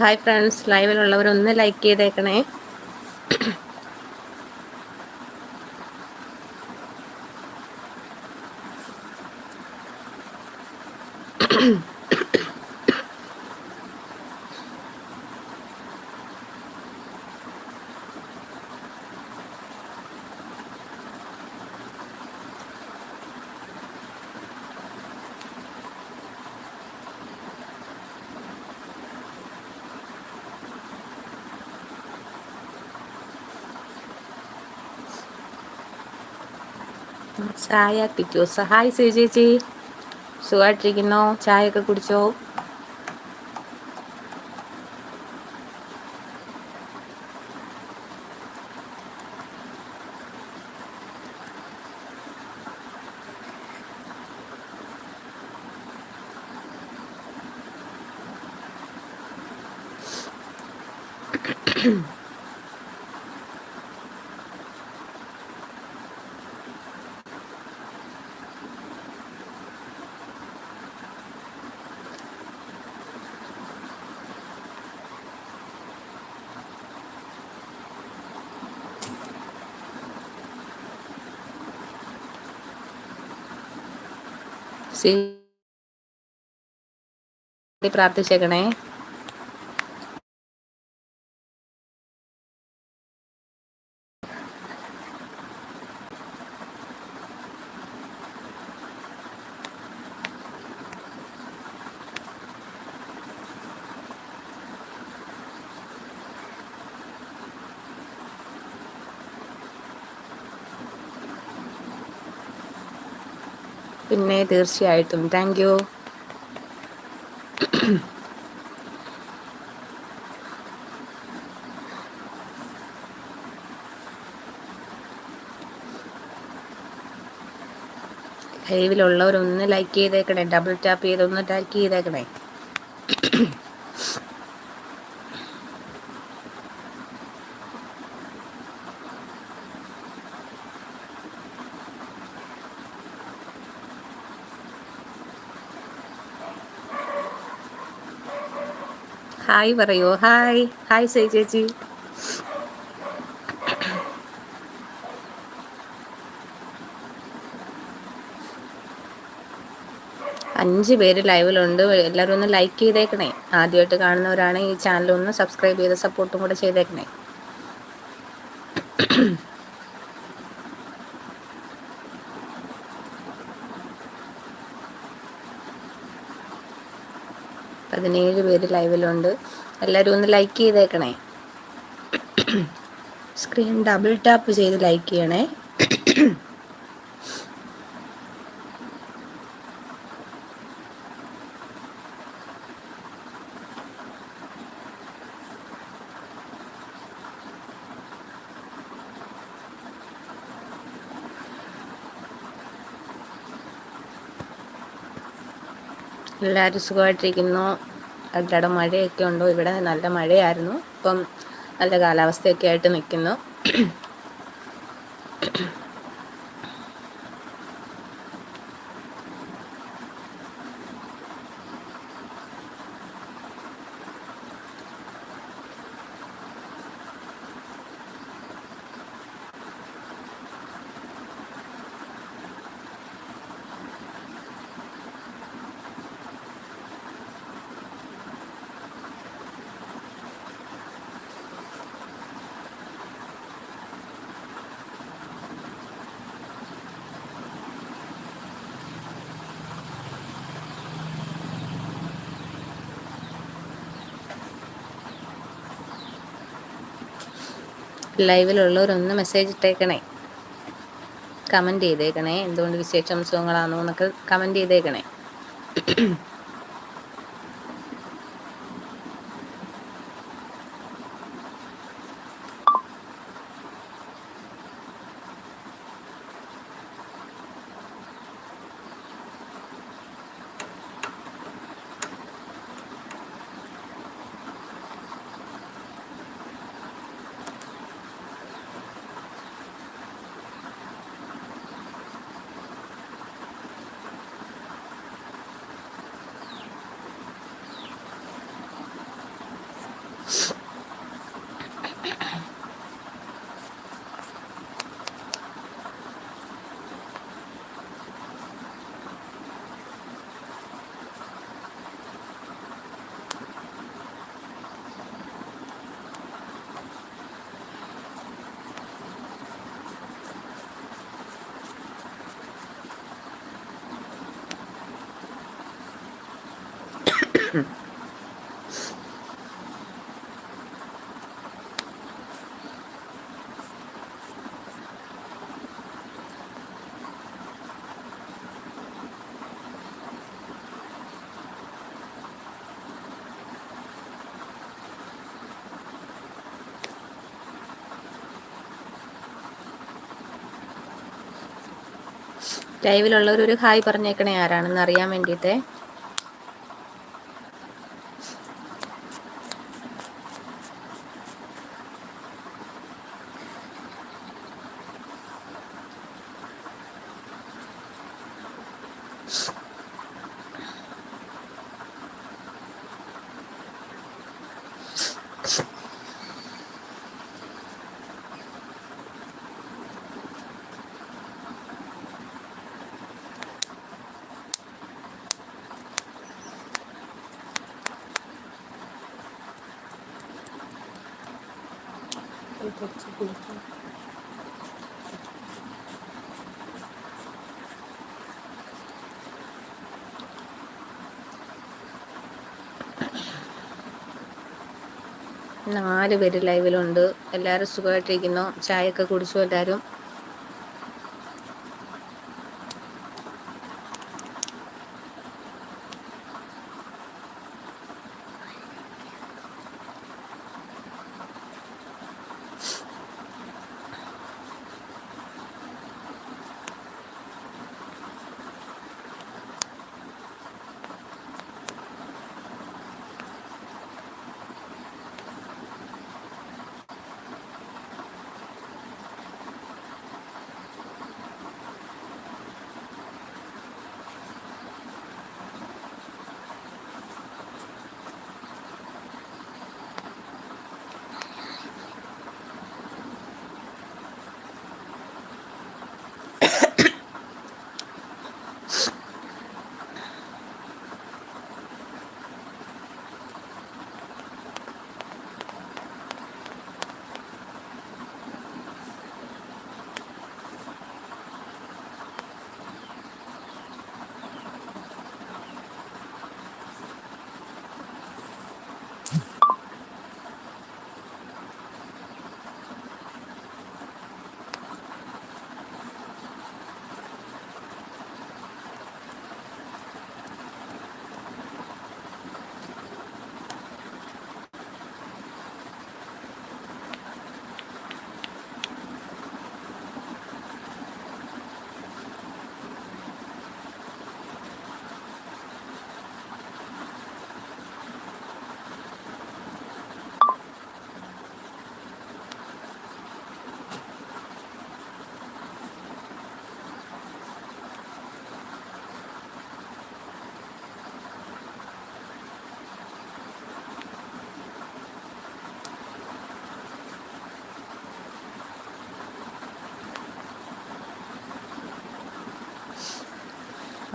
Hi friends ലൈവിലുള്ളവർ ഒന്ന് like ചെയ്തേക്കണേ. ചായ പിക്കോ സഹായ് സി ചേച്ചി സുഖമായിട്ടിരിക്കുന്നോ ഒക്കെ കുടിച്ചോ പ്രാർത്ഥിച്ചേക്കണേ പിന്നെ തീർച്ചയായിട്ടും. താങ്ക് യു ലൈവിലുള്ളവരൊന്ന് ലൈക്ക് ചെയ്തേക്കണേ. ഡബിൾ ടാപ്പ് ചെയ്തൊന്ന് ലൈക്ക് ചെയ്തേക്കണേ. ഹായ് പറയൂ. ഹായ്. ഹായ് സൈ ചേച്ചി. അഞ്ച് പേര് ലൈവിലുണ്ട്. എല്ലാവരും ഒന്ന് ലൈക്ക് ചെയ്തേക്കണേ. ആദ്യമായിട്ട് കാണുന്നവരാണ് ഈ ചാനൽ ഒന്ന് സബ്സ്ക്രൈബ് ചെയ്ത് സപ്പോർട്ടും കൂടെ ചെയ്തേക്കണേ. പതിനേഴ് പേര് ലൈവിലുണ്ട്. എല്ലാവരും ഒന്ന് ലൈക്ക് ചെയ്തേക്കണേ. സ്ക്രീൻ ഡബിൾ ടാപ്പ് ചെയ്ത് ലൈക്ക് ചെയ്യണേ. എല്ലാവരും സുഖമായിട്ടിരിക്കുന്നു. അവിടെ മഴയൊക്കെ ഉണ്ടോ? ഇവിടെ നല്ല മഴയായിരുന്നു. ഇപ്പം നല്ല കാലാവസ്ഥയൊക്കെ ആയിട്ട് നിൽക്കുന്നു. ലൈവിലുള്ളവരൊന്ന് മെസ്സേജ് ഇട്ടേക്കണേ. കമന്റ് ചെയ്തേക്കണേ. എന്തുകൊണ്ട് വിശേഷം സുഖങ്ങളാണോ എന്നൊക്കെ കമന്റ് ചെയ്തേക്കണേ. ലൈവിലുള്ളവർ ഒരു ഹായ് പറഞ്ഞേക്കണേ ആരാണെന്ന് അറിയാൻ വേണ്ടിയിട്ടേ. നാല് പേര് ലൈവിലുണ്ട് എല്ലാവരും സുഖമായിട്ടിരിക്കുന്നു. ചായയൊക്കെ കുടിച്ചു എല്ലാവരും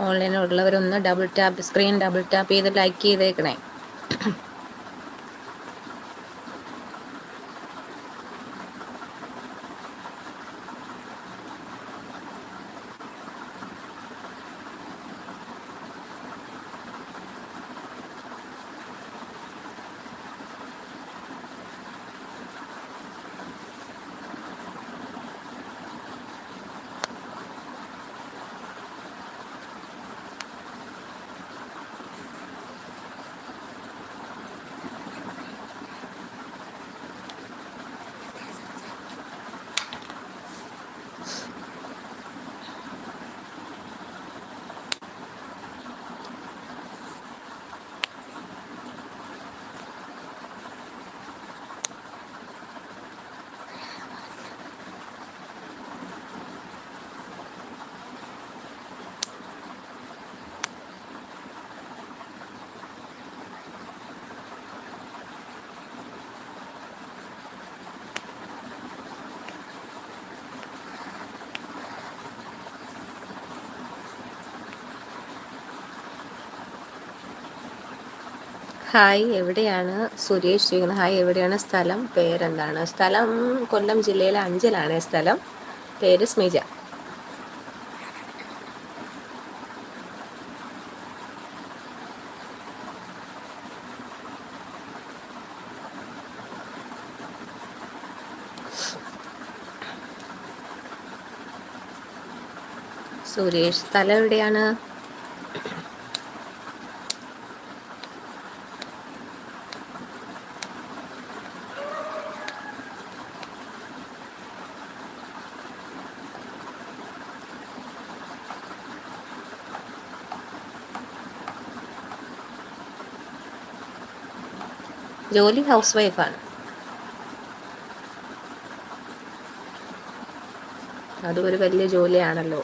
ഓൺലൈനിലുള്ളവരൊന്ന് double tap screen double tap ചെയ്ത് ലൈക്ക് ചെയ്തേക്കണേ. ഹായ് എവിടെയാണ്? സുരേഷ് ചോദിക്കുന്നത് ഹായ് എവിടെയാണ് സ്ഥലം? പേരെന്താണ്? സ്ഥലം കൊല്ലം ജില്ലയിലെ അഞ്ചലാണ് സ്ഥലം. പേര് സ്മിജ. സുരേഷ് സ്ഥലം എവിടെയാണ്? ജോലി ഹൗസ് വൈഫാണ് അതും ഒരു വലിയ ജോലിയാണല്ലോ.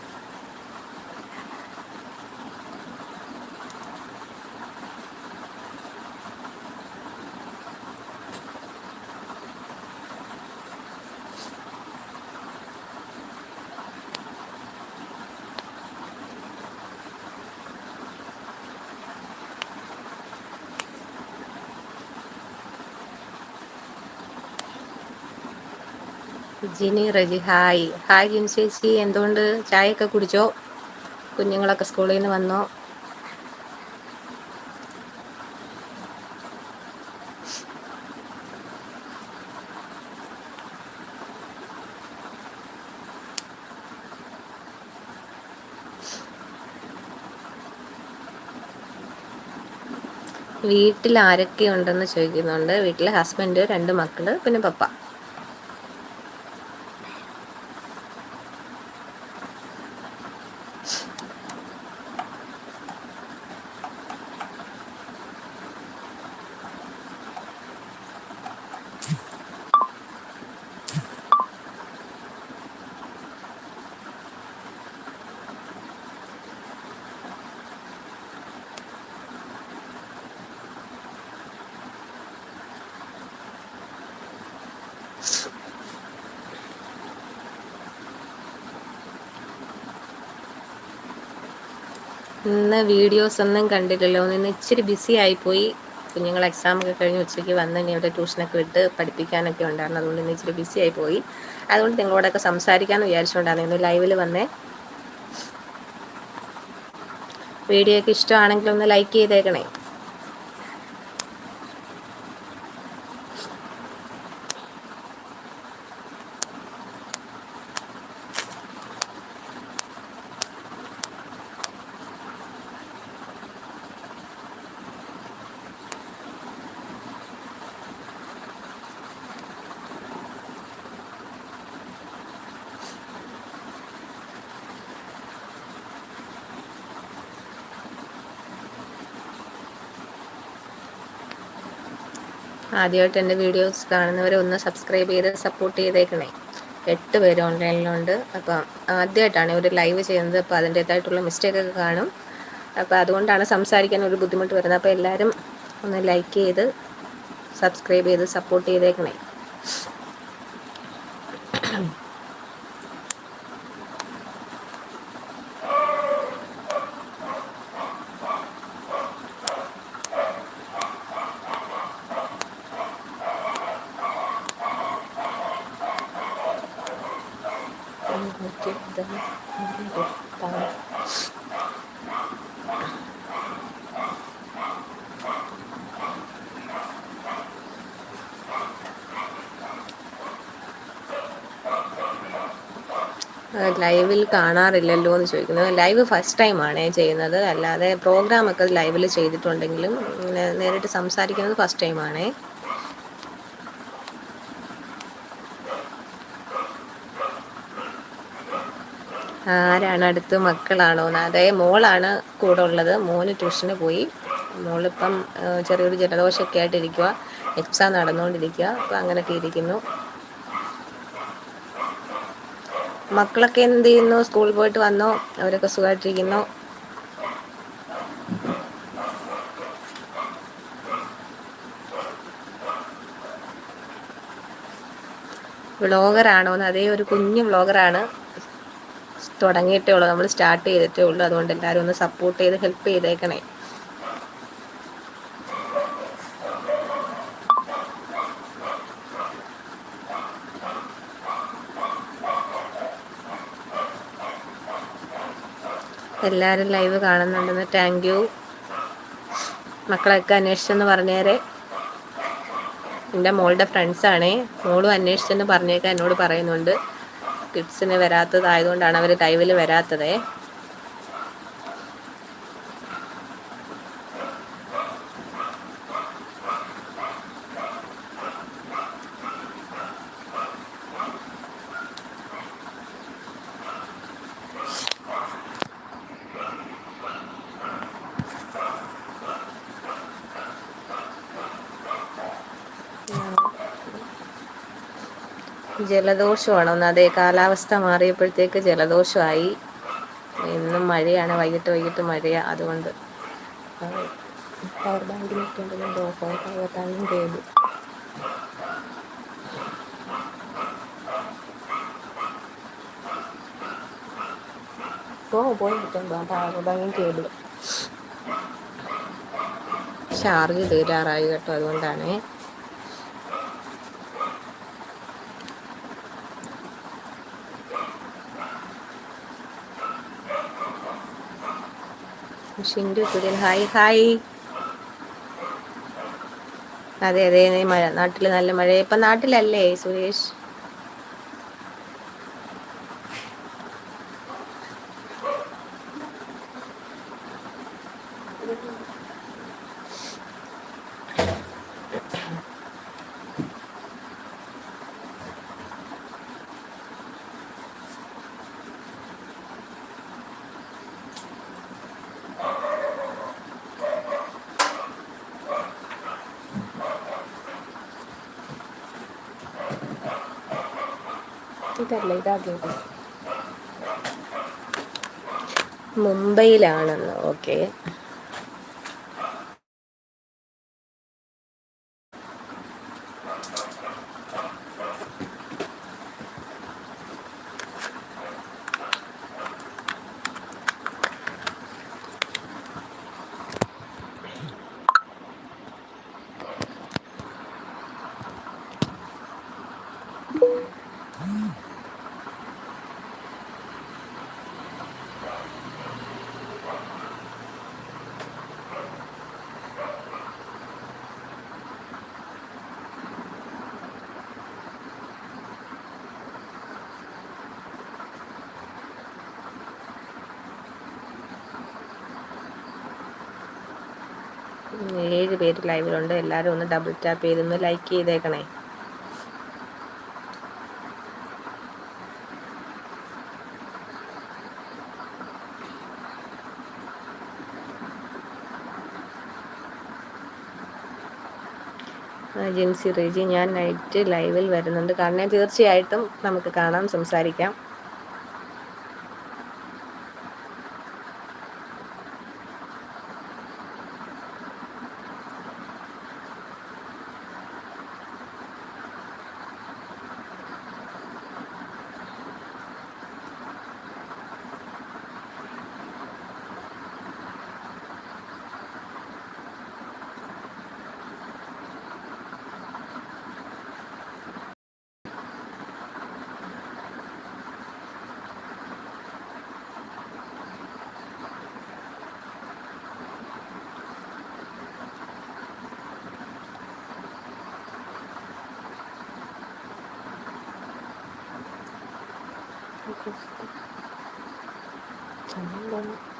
ജിനി റജി. ഹായ്. ഹായ് ജിനി ചേച്ചി. എന്തുകൊണ്ട് ചായയൊക്കെ കുടിച്ചോ? കുഞ്ഞുങ്ങളൊക്കെ സ്കൂളിൽ നിന്ന് വന്നോ? വീട്ടിൽ ആരൊക്കെ ഉണ്ടെന്ന് ചോദിക്കുന്നുണ്ട്. വീട്ടിൽ ഹസ്ബൻഡ് രണ്ട് മക്കൾ പിന്നെ പപ്പ. ഇന്ന് വീഡിയോസ് ഒന്നും കണ്ടില്ലല്ലോ. ഇന്ന് ഇച്ചിരി ബിസി ആയിപ്പോയി. കുഞ്ഞുങ്ങൾ എക്സാം ഒക്കെ കഴിഞ്ഞ് ഉച്ചയ്ക്ക് വന്ന് ഇനി അവരുടെ ട്യൂഷനൊക്കെ വിട്ട് പഠിപ്പിക്കാനൊക്കെ ഉണ്ടായിരുന്നു. അതുകൊണ്ട് ഇന്ന് ഇച്ചിരി ബിസി ആയി പോയി അതുകൊണ്ട് നിങ്ങളോടൊക്കെ സംസാരിക്കാമെന്ന് വിചാരിച്ചുകൊണ്ടാണ് ഇന്ന് ലൈവിൽ വന്നേ. വീഡിയോ ഒക്കെ ഇഷ്ടമാണെങ്കിൽ ഒന്ന് ലൈക്ക് ചെയ്തേക്കണേ. ആദ്യമായിട്ട് എന്റെ വീഡിയോസ് കാണുന്നവരെ ഒന്ന് സബ്സ്ക്രൈബ് ചെയ്ത് സപ്പോർട്ട് ചെയ്തേക്കണേ. എട്ട് പേര് ഓൺലൈനിലുണ്ട് അപ്പം ആദ്യമായിട്ടാണ് ഒരു ലൈവ് ചെയ്യുന്നത്. അപ്പോൾ അതിന്റേതായിട്ടുള്ള മിസ്റ്റേക്കൊക്കെ കാണും. അപ്പോൾ അതുകൊണ്ടാണ് സംസാരിക്കാൻ ഒരു ബുദ്ധിമുട്ട് വരുന്നത്. അപ്പോൾ എല്ലാവരും ഒന്ന് ലൈക്ക് ചെയ്ത് സബ്സ്ക്രൈബ് ചെയ്ത് സപ്പോർട്ട് ചെയ്തേക്കണേ. ലൈവിൽ കാണാറില്ലല്ലോ എന്ന് ചോദിക്കുന്നത്. ലൈവ് ഫസ്റ്റ് ടൈമാണ് ചെയ്യുന്നത്. അല്ലാതെ പ്രോഗ്രാമൊക്കെ ലൈവിൽ ചെയ്തിട്ടുണ്ടെങ്കിലും നേരിട്ട് സംസാരിക്കുന്നത് ഫസ്റ്റ് ടൈമാണ്. ആരാണ് അടുത്ത് മക്കളാണോ അതേ മോളാണ് കൂടെ ഉള്ളത്. മോന് ട്യൂഷന് പോയി. മോളിപ്പം ചെറിയൊരു ജലദോഷമൊക്കെ ആയിട്ടിരിക്കുക എക്സാം നടന്നുകൊണ്ടിരിക്കുക അപ്പം അങ്ങനെയൊക്കെ ഇരിക്കുന്നു. മക്കളൊക്കെ എന്ത് ചെയ്യുന്നു? സ്കൂളിൽ പോയിട്ട് വന്നോ? അവരൊക്കെ സുഖമായിട്ടിരിക്കുന്നു വ്ളോഗറാണോ എന്ന് അതേ ഒരു കുഞ്ഞു വ്ളോഗറാണ്. തുടങ്ങിയിട്ടേ ഉള്ളൂ. നമ്മൾ സ്റ്റാർട്ട് ചെയ്തിട്ടേ ഉള്ളൂ. അതുകൊണ്ട് എല്ലാവരും ഒന്ന് സപ്പോർട്ട് ചെയ്ത് ഹെൽപ്പ് ചെയ്തേക്കണേ. എല്ലാവരും ലൈവ് കാണുന്നുണ്ടെന്ന് താങ്ക് യു മക്കളൊക്കെ അന്വേഷിച്ചെന്ന് പറഞ്ഞേരെ. എന്റെ മോളുടെ ഫ്രണ്ട്സാണേ മോളും അന്വേഷിച്ചെന്ന് പറഞ്ഞേക്കാൻ എന്നോട് പറയുന്നുണ്ട്. കിഡ്സിന് വരാത്തതായതുകൊണ്ടാണ് അവർ ലൈവിൽ വരാത്തതേ. ജലദോഷമാണ്. ഒന്ന് അതേ കാലാവസ്ഥ മാറിയപ്പോഴത്തേക്ക് ജലദോഷമായി. ഇന്നും മഴയാണ്. വൈകിട്ട് വൈകിട്ട് മഴയാണ് അതുകൊണ്ട് പവർ ബാങ്കിൽ നിൽക്കേണ്ടതുണ്ട് ഓഫ് പവർ ബാങ്കും കേബിൾ ചാർജ് തീരാറായി കേട്ടോ. അതുകൊണ്ടാണേ. Shindu Kurian hi hi. അതെ അതെ മഴ. നാട്ടിൽ നല്ല മഴ. ഇപ്പൊ നാട്ടിലല്ലേ സുരേഷ്? ഇതല്ല ഇതാകിയത് മുംബൈയിലാണെന്ന് ഓക്കെ. ഏഴ് പേര് ലൈവിലുണ്ട്. എല്ലാവരും ഒന്ന് ഡബിൾ ടാപ്പ് ചെയ്തൊന്ന് ലൈക്ക് ചെയ്തേക്കണേ. ജിൻസി റീജി ഞാൻ നൈറ്റ് ലൈവിൽ വരുന്നുണ്ട്. കാരണം തീർച്ചയായിട്ടും നമുക്ക് കാണാം സംസാരിക്കാം. そのまま。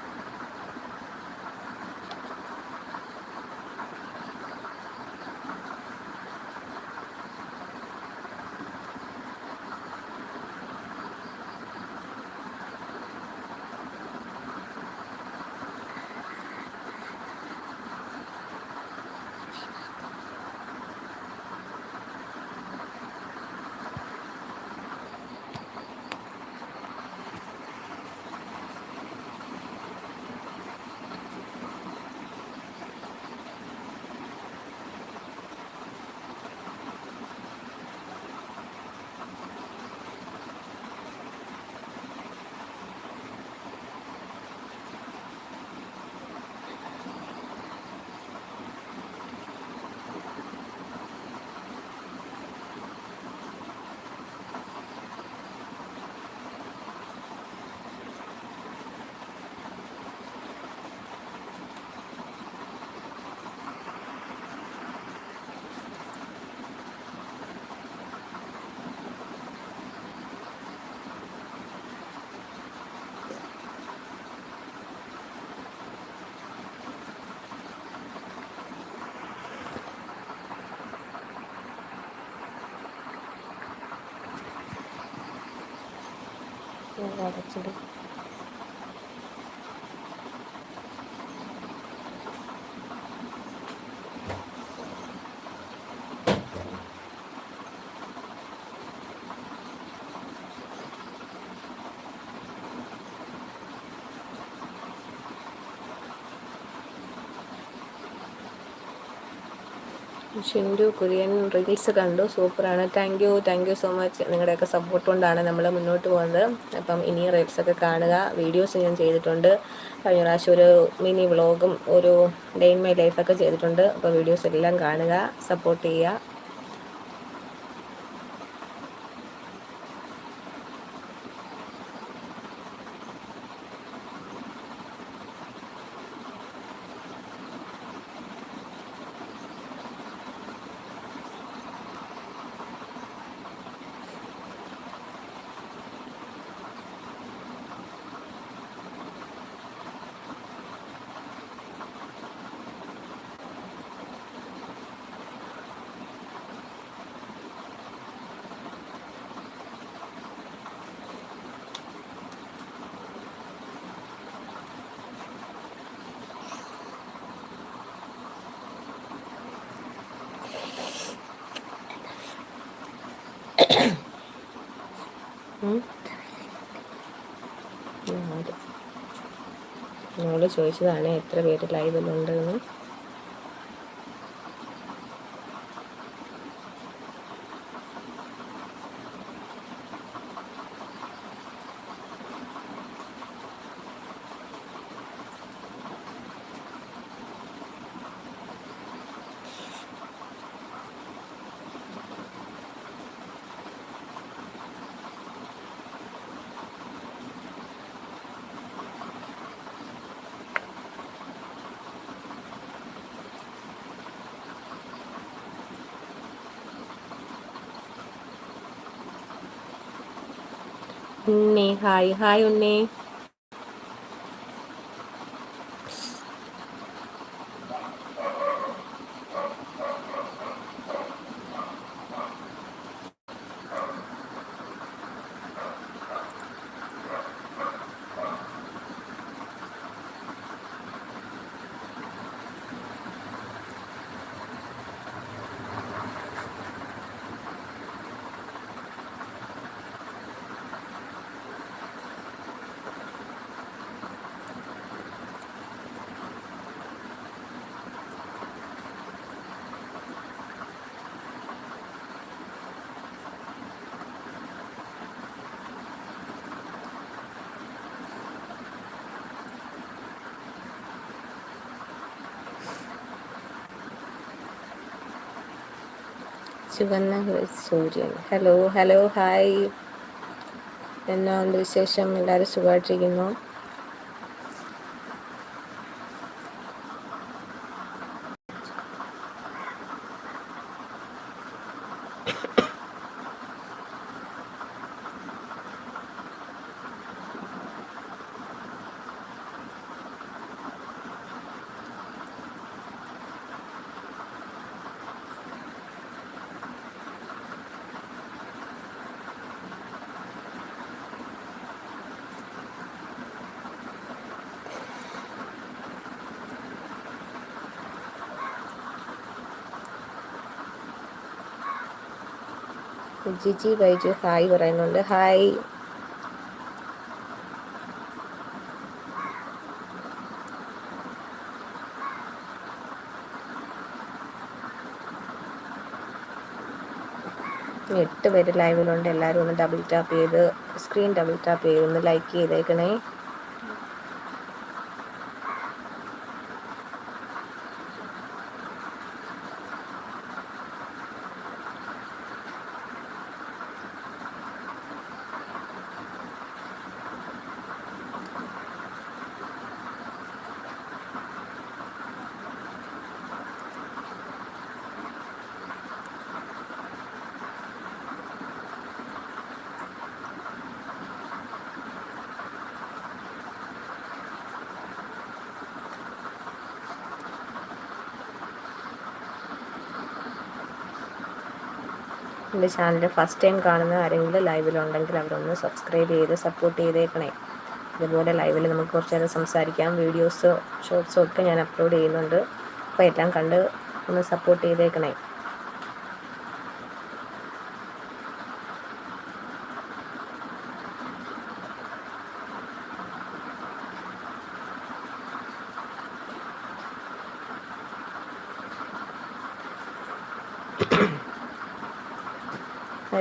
അടച്ചിടും. ഷിൻഡു കുര്യൻ റീൽസ് കണ്ടു. സൂപ്പറാണ്. Thank you thank you so much നിങ്ങളുടെയൊക്കെ സപ്പോർട്ട് കൊണ്ടാണ് നമ്മൾ മുന്നോട്ട് പോകുന്നത്. അപ്പം ഇനി റീൽസൊക്കെ കാണുക. വീഡിയോസ് ഞാൻ ചെയ്തിട്ടുണ്ട്. കഴിഞ്ഞ പ്രാവശ്യം ഒരു മിനി വ്ളോഗും ഒരു ഡേ ഇൻ മൈ ലൈഫൊക്കെ ചെയ്തിട്ടുണ്ട്. അപ്പോൾ വീഡിയോസ് എല്ലാം കാണുക സപ്പോർട്ട് ചെയ്യുക. ഞങ്ങൾ ചോദിച്ചതാണ് എത്ര പേര് ലൈവിലുണ്ടെന്ന് ഉണ്ണി ഹായ് ഹായ് ഉണ്ണി ചുവന്ന സൂര്യൻ. ഹലോ ഹലോ ഹായ് എന്നാ ഉണ്ട് വിശേഷം? എല്ലാവരും സുഖമായിട്ടിരിക്കുന്നു. ജിജി ബൈജു ഹായ് പറയുന്നുണ്ട്. ഹായ്. എട്ട് പേര് ലൈവിലുണ്ട്. എല്ലാവരും ഒന്ന് ഡബിൾ ടാപ്പ് ചെയ്ത് സ്ക്രീൻ ഡബിൾ ടാപ്പ് ചെയ്ത് ഒന്ന് ലൈക്ക് ചെയ്തേക്കണേ. എന്റെ ചാനൽ ഫസ്റ്റ് ടൈം കാണുന്ന ആരെങ്കിലും ലൈവിലുണ്ടെങ്കിൽ അവരൊന്ന് സബ്സ്ക്രൈബ് ചെയ്ത് സപ്പോർട്ട് ചെയ്തേക്കണേ. അതുപോലെ ലൈവിൽ നമുക്ക് കുറച്ച് നേരം സംസാരിക്കാം. വീഡിയോസ് ഷോർട്സും ഒക്കെ ഞാൻ അപ്ലോഡ് ചെയ്യുന്നുണ്ട്. അപ്പോൾ എല്ലാം കണ്ട് ഒന്ന് സപ്പോർട്ട് ചെയ്തേക്കണേ.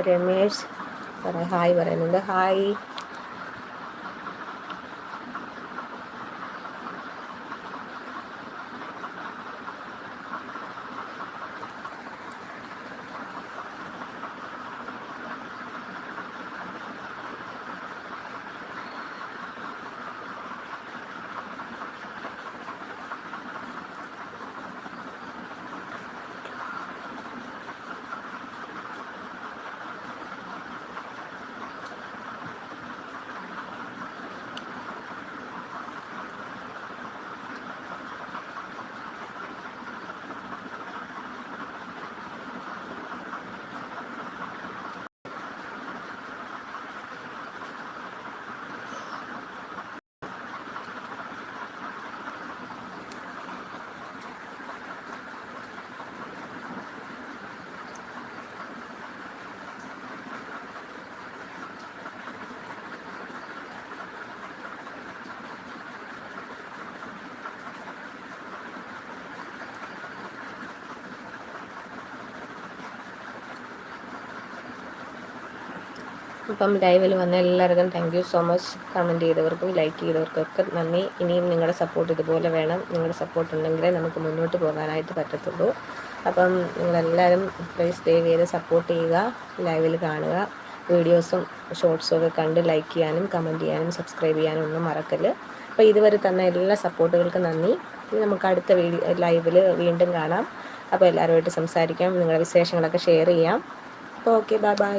രമേശ്. ഹായ് പറയുന്നുണ്ട് ഹായ്? അപ്പം ലൈവിൽ വന്ന എല്ലാവർക്കും thank you so much comment ചെയ്തവർക്കും like ചെയ്തവർക്കൊക്കെ നന്ദി. ഇനിയും നിങ്ങളുടെ സപ്പോർട്ട് ഇതുപോലെ വേണം. നിങ്ങളുടെ സപ്പോർട്ട് ഉണ്ടെങ്കിലേ നമുക്ക് മുന്നോട്ട് പോകാനായിട്ട് പറ്റത്തുള്ളൂ. അപ്പം നിങ്ങളെല്ലാവരും പ്ലീസ് ദയവ് ചെയ്ത് സപ്പോർട്ട് ചെയ്യുക ലൈവിൽ കാണുക. വീഡിയോസും ഷോർട്സും ഒക്കെ കണ്ട് ലൈക്ക് ചെയ്യാനും കമന്റ് ചെയ്യാനും സബ്സ്ക്രൈബ് ചെയ്യാനും ഒന്നും മറക്കൽ അപ്പോൾ ഇതുവരെ തന്ന എല്ലാ സപ്പോർട്ടുകൾക്കും നന്ദി. ഇനി നമുക്ക് അടുത്ത വീഡിയോ ലൈവിൽ വീണ്ടും കാണാം. അപ്പോൾ എല്ലാവരുമായിട്ട് സംസാരിക്കാം നിങ്ങളുടെ വിശേഷങ്ങളൊക്കെ ഷെയർ ചെയ്യാം. അപ്പോൾ ഓക്കെ ബൈ ബൈ